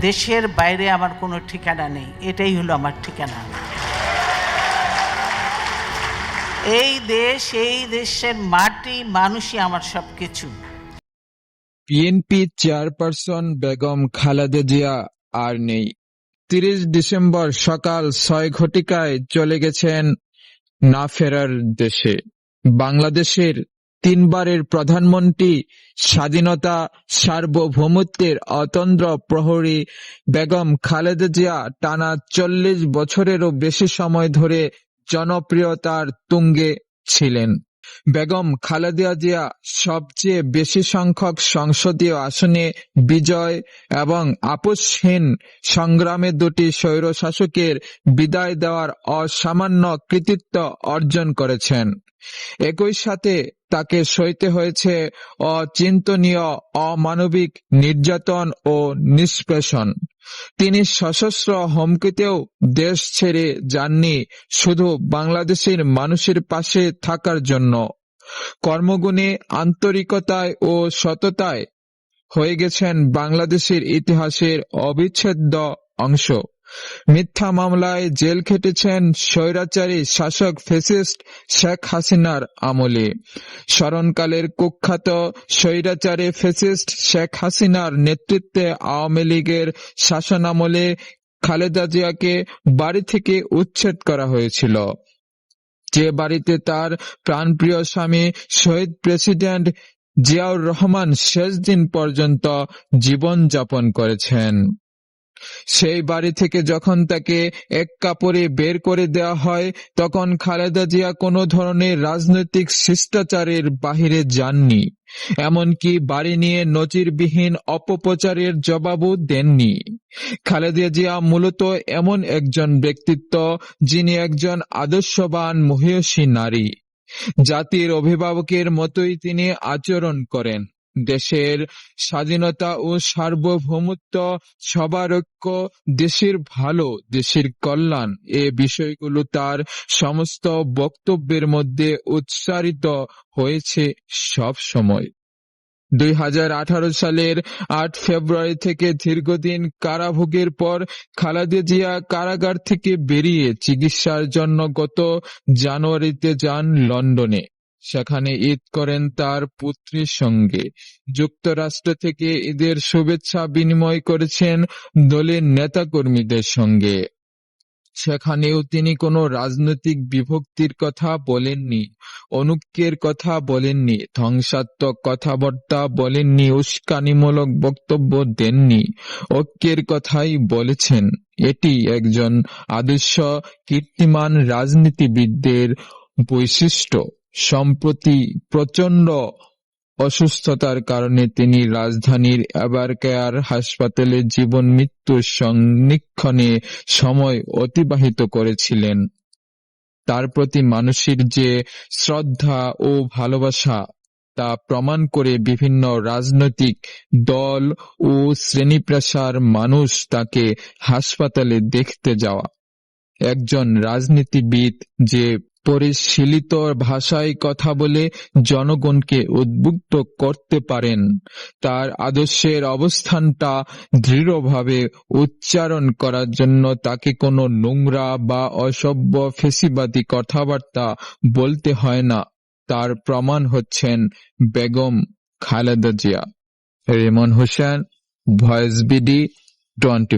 দেশের বাইরে আমার কোনো ঠিকানা নেই, এটাই হলো আমার ঠিকানা। এই দেশ, এই দেশের মাটি, মানুষই আমার সব কিছু বিএনপি চেয়ারপারসন বেগম খালেদা জিয়া আর নেই। তিরিশ ডিসেম্বর সকাল ছয় ঘটিকায় চলে গেছেন না ফেরার দেশে। বাংলাদেশের তিনবারের প্রধানমন্ত্রী স্বাধীনতা সার্বভৌমত্বের অতন্দ্র প্রহরী বেগম খালেদা জিয়া টানা চল্লিশ বছরেরও বেশি সময় ধরে জনপ্রিয়তার তুঙ্গে ছিলেন। বেগম খালেদা জিয়া সবচেয়ে বেশি সংখ্যক সংসদীয় আসনে বিজয় এবং আপোষহীন সংগ্রামে দুটি স্বৈরশাসকের বিদায় দেওয়ার অসামান্য কৃতিত্ব অর্জন করেছেন। একই সাথে তাকে সইতে হয়েছে অচিন্তনীয়, অমানবিক নির্যাতন ও নিষ্পেষণ। তিনি সশস্ত্র হুমকিতেও দেশ ছেড়ে যাননি শুধু বাংলাদেশের মানুষের পাশে থাকার জন্য। কর্মগুণে আন্তরিকতায় ও সততায় হয়ে গেছেন বাংলাদেশের ইতিহাসের অবিচ্ছেদ্য অংশ। মিথ্যা মামলায় জেল খেটেছেন স্বৈরাচারী শাসক ফেসিস্ট শেখ হাসিনার আমলে। স্মরণকালের কুখ্যাত স্বৈরাচারী ফেসিস্ট শেখ হাসিনার নেতৃত্বে আওয়ামী লীগের শাসনামলে খালেদা জিয়াকে বাড়ি থেকে উচ্ছেদ করা হয়েছিল। যে বাড়িতে তার প্রাণপ্রিয় স্বামী শহীদ প্রেসিডেন্ট জিয়াউর রহমান শেষ দিন পর্যন্ত জীবন যাপন করেছেন। সেই বাড়ি থেকে যখন তাকে এক কাপড়ে বের করে দেওয়া হয়, তখন খালেদা জিয়া কোনো ধরনের রাজনৈতিক শিষ্টাচারের বাহিরে যাননি, এমনকি বাড়ি নিয়ে নজিরবিহীন অপপ্রচারের জবাবও দেননি। খালেদা জিয়া মূলত এমন একজন ব্যক্তিত্ব, যিনি একজন আদর্শবান মহিয়সী নারী। জাতির অভিভাবকের মতোই তিনি আচরণ করেন। দেশের স্বাধীনতা ও সার্বভৌমত্ব সবার ঐক্য, দেশের ভালো, দেশের কল্যাণ এ বিষয়গুলো তার সমস্ত বক্তব্যের মধ্যে উচ্চারিত হয়েছে সব সময়। দুই সালের আট ফেব্রুয়ারি থেকে দীর্ঘদিন কারাভোগের পর খালেদা জিয়া কারাগার থেকে বেরিয়ে চিকিৎসার জন্য গত জানুয়ারিতে যান লন্ডনে। সেখানে ঈদ করেন তার পুত্রীর সঙ্গে। যুক্তরাষ্ট্র থেকে ঈদের শুভেচ্ছা বিনিময় করেছেন দলের নেতাকর্মীদের সঙ্গে। সেখানেও তিনি কোনো রাজনৈতিক বিভক্তির কথা বলেননি অনুজ্ঞের কথা বলেননি, ধ্বংসাত্মক কথাবার্তা বলেননি, উস্কানিমূলক বক্তব্য দেননি, ঐক্যের কথাই বলেছেন। এটি একজন আদর্শ, কীর্তিমান রাজনীতিবিদদের বৈশিষ্ট্য। সম্প্রতি প্রচণ্ড অসুস্থতার কারণে তিনি রাজধানীর এবারকেয়ার হাসপাতালে জীবন মৃত্যুর সন্নিক্ষণে সময় অতিবাহিত করেছিলেন। তার প্রতি মানুষের যে শ্রদ্ধা ও ভালোবাসা, তা প্রমাণ করে বিভিন্ন রাজনৈতিক দল ও শ্রেণীপেশার মানুষ তাকে হাসপাতালে দেখতে যাওয়া। একজন রাজনীতিবিদ যে পরিশীলিত ভাষায় কথা বলে জনগণকে উদ্বুদ্ধ করতে পারেন, তার আদর্শের অবস্থানটা দৃঢ়ভাবে উচ্চারণ করার জন্য তাকে কোনো নোংরা বা অসভ্য ফেসিবাদী কথাবার্তা বলতে হয় না। তার প্রমাণ হচ্ছেন Begum Khaleda Zia. Remon Hossain, voice BD, twenty